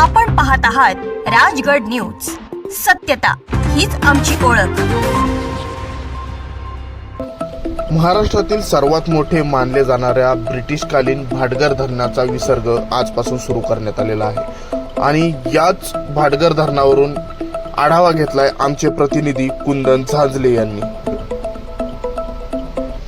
आपण पाहत आहात राजगड न्यूज. सत्यता हीच आमची ओळख. महाराष्ट्रातील सर्वात मोठे मानले जाणाऱ्या ब्रिटिशकालीन भाटगर धरणाचा विसर्ग आजपासून सुरू करण्यात आलेला आहे. आणि याच भाटगर धरणावरून आढावा घेतलाय आमचे प्रतिनिधी कुंदन झांजले यांनी.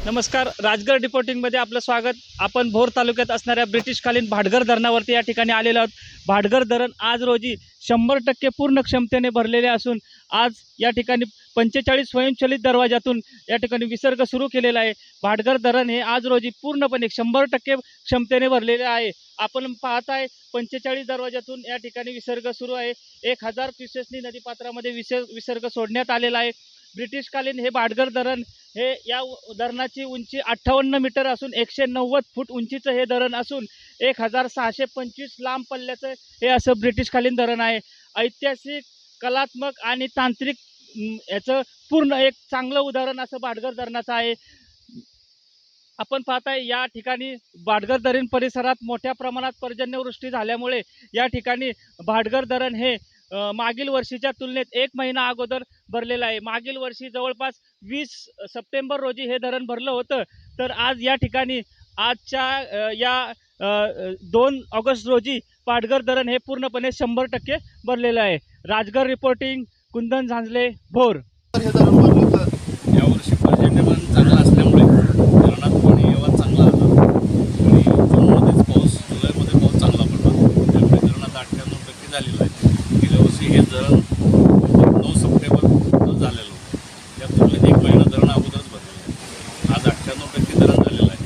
नमस्कार राजगड रिपोर्टिंगमध्ये आपलं स्वागत. आपण भोर तालुक्यात असणाऱ्या ब्रिटिशकालीन भाटघर धरणावरती या ठिकाणी आलेलो आहोत. भाटघर धरण आज रोजी शंभर टक्के पूर्ण क्षमतेने भरलेले असून आज या ठिकाणी पंचेचाळीस स्वयंचलित दरवाजातून या ठिकाणी विसर्ग सुरू केलेला आहे. भाटघर धरण हे आज रोजी पूर्णपणे शंभर टक्के क्षमतेने भरलेले आहे. आपण पाहत आहे पंचेचाळीस दरवाजातून या ठिकाणी विसर्ग सुरू आहे. एक हजार क्युसेसनी नदीपात्रामध्ये विसर्ग विसर्ग सोडण्यात आलेला आहे. ब्रिटिशकालीन हे भाटघर धरण हे या उ- धरणाची उंची अठ्ठावन्न मीटर असून एकशे नव्वद फूट उंचीचं हे धरण असून एक हजार सहाशे पंचवीस लांब पल्ल्याचं हे असं ब्रिटिशकालीन धरण आहे. ऐतिहासिक कलात्मक आणि तांत्रिक याचं पूर्ण एक चांगलं उदाहरण असं भाटघर धरणाचं आहे. आपण पाहताय या ठिकाणी भाटघर धरण परिसरात मोठ्या प्रमाणात पर्जन्यवृष्टी झाल्यामुळे या ठिकाणी भाटघर धरण हे मागील वर्षीच्या तुलनेत एक महिना अगोदर भरलेला आहे. मागील वर्षी जवळपास वीस सप्टेंबर रोजी हे धरण भरलं होतं. तर आज या ठिकाणी आजच्या या दोन ऑगस्ट रोजी पाटघर धरण हे पूर्णपणे शंभर टक्के भरलेलं आहे. राजगड रिपोर्टिंग कुंदन झांजले भोर. यावर्षी पर्जन्यमान चांगलं असल्यामुळे धरणात पाणी येवा चांगला आणि जूनमध्येच पाऊस जुलैमध्ये पाऊस चांगला पडला. त्यामुळे धरणात अठ्ठ्याण्णव टक्के झालेलं आहे गेल्या वर्षी हे धरण नऊ सप्टेंबर झालेलं होतं त्या तुलनेत एक महिना धरण अगोदरच भरलेलं आहे आज अठ्ठ्याण्णव टक्के धरण झालेलं आहे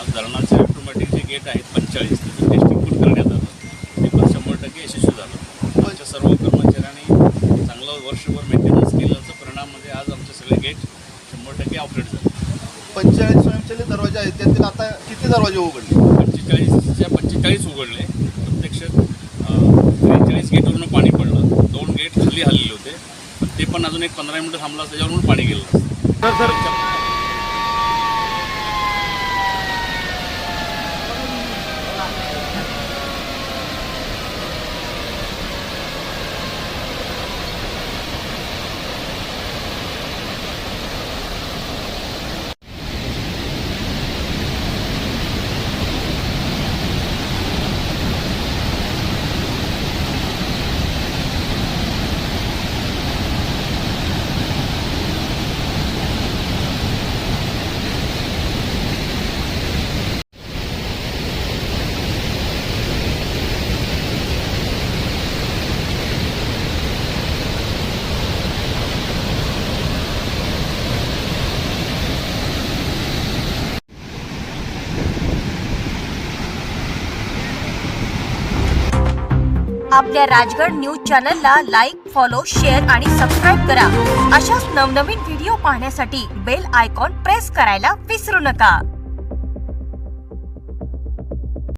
आज धरणाचे ऑटोमॅटिक जे गेट आहेत पंचेचाळीस त्याचं टेस्टिंग पण करण्यात आलं ते पण शंभर टक्के यशस्वी झालं आमच्या सर्व कर्मचाऱ्यांनी चांगलं वर्षभर मेंटेनन्स केल्याचा परिणाम म्हणजे आज आमचे सगळे गेट शंभर टक्के ऑपरेट झाले. पंचेचाळीस स्वयंचलित दरवाजे आहेत त्यातील आता किती दरवाजे उघडले? पंचेचाळीसच्या पंचेचाळीस उघडले. प्रत्यक्ष त्रेचाळीस गेटवरून पाणी पडलं. दोन गेट खाली हल्लेले होते. पण ते पण अजून एक पंधरा मिनिटं थांबला त्याच्यावरून पाणी गेलं असतं. आपल्या राजगड न्यूज चॅनलला लाईक फॉलो शेअर आणि सबस्क्राईब करा. अशाच नवनवीन व्हिडिओ पाहण्यासाठी बेल आयकॉन प्रेस करायला विसरू नका.